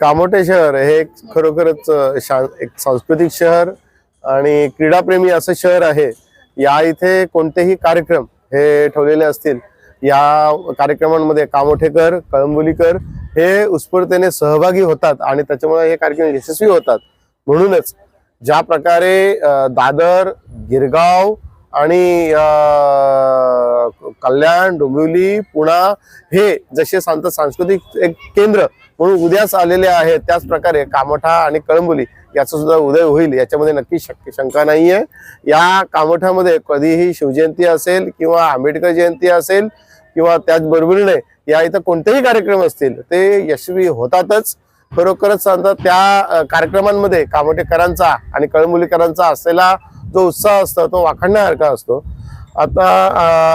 कामोटे शहर हे एक खरोखरच शा एक सांस्कृतिक शहर आणि क्रीडाप्रेमी असं शहर आहे. या इथे कोणतेही कार्यक्रम हे ठेवलेले असतील या कार्यक्रमांमध्ये कामोठेकर कळंबोलीकर हे उत्स्फूर्ततेने सहभागी होतात आणि त्याच्यामुळे हे कार्यक्रम यशस्वी होतात. म्हणूनच ज्या प्रकारे दादर गिरगाव आणि कल्याण डोंबिवली पुणा हे जसे सांगत सांस्कृतिक एक केंद्र म्हणून उद्याच आलेले आहे त्याच प्रकारे आणि कळंबोली याचा सुद्धा उदय होईल याच्यामध्ये नक्की शक्य शंका नाहीये. या कामठामध्ये कधीही शिवजयंती असेल किंवा आंबेडकर जयंती असेल किंवा त्याचबरोबरीने या इथं कोणतेही कार्यक्रम असतील ते यशस्वी होतातच. खरोखरच सांगतात त्या कार्यक्रमांमध्ये कामठेकरांचा आणि कळंबोलीकरांचा असलेला जो उत्साह असतो तो वाखाणण्यासारखा असतो. आता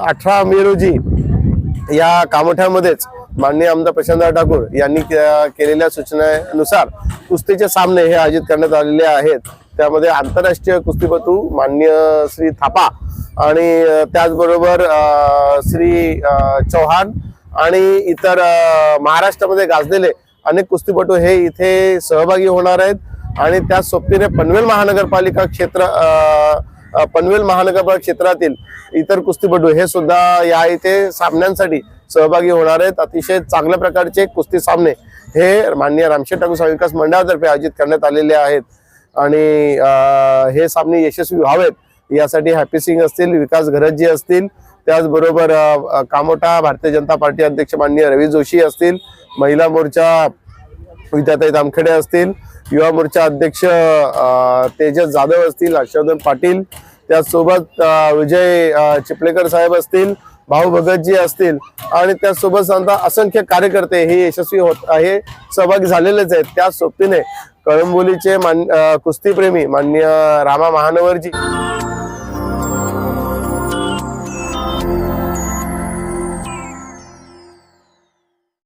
अठरा मे रोजी या कामोठ्यामध्येच माननीय आमदार प्रशांतराव ठाकूर यांनी केलेल्या सूचनेनुसार कुस्तीचे सामने हे आयोजित करण्यात आलेले आहेत. त्यामध्ये आंतरराष्ट्रीय कुस्तीपटू मान्य श्री थापा आणि त्याचबरोबर श्री चौहान आणि इतर महाराष्ट्रामध्ये गाजलेले अनेक कुस्तीपटू हे इथे सहभागी होणार आहेत. आणि त्याच सोबतीने पनवेल महानगरपालिका क्षेत्र पनवेल महानगरपालिका क्षेत्रातील इतर कुस्तीपटू हे सुद्धा या इथे सामन्यांसाठी सहभागी होणार आहेत. अतिशय चांगल्या प्रकारचे कुस्ती सामने हे माननीय रामशेठ ठाकूर सामाजिक विकास मंडळातर्फे आयोजित करण्यात आलेले आहेत. आणि हे सामने यशस्वी व्हावेत यासाठी हॅपी सिंग असतील विकास घरजी असतील त्याचबरोबर कामोटा भारतीय जनता पार्टी अध्यक्ष माननीय रवी जोशी असतील महिला मोर्चा विद्याताई तामखेडे असतील युवा मोर्चा अध्यक्ष तेजस जाधव असतील हर्षवर्धन पाटील त्यासोबत विजय चिपळेकर साहेब असतील भाऊ भगतजी असतील आणि त्यासोबत सांगता असंख्य कार्यकर्ते हे यशस्वी होत हे सहभागी झालेलेच आहेत. त्या सोबतीने कळंबोलीचे मान कुस्तीप्रेमी माननीय रामा महानवरजी.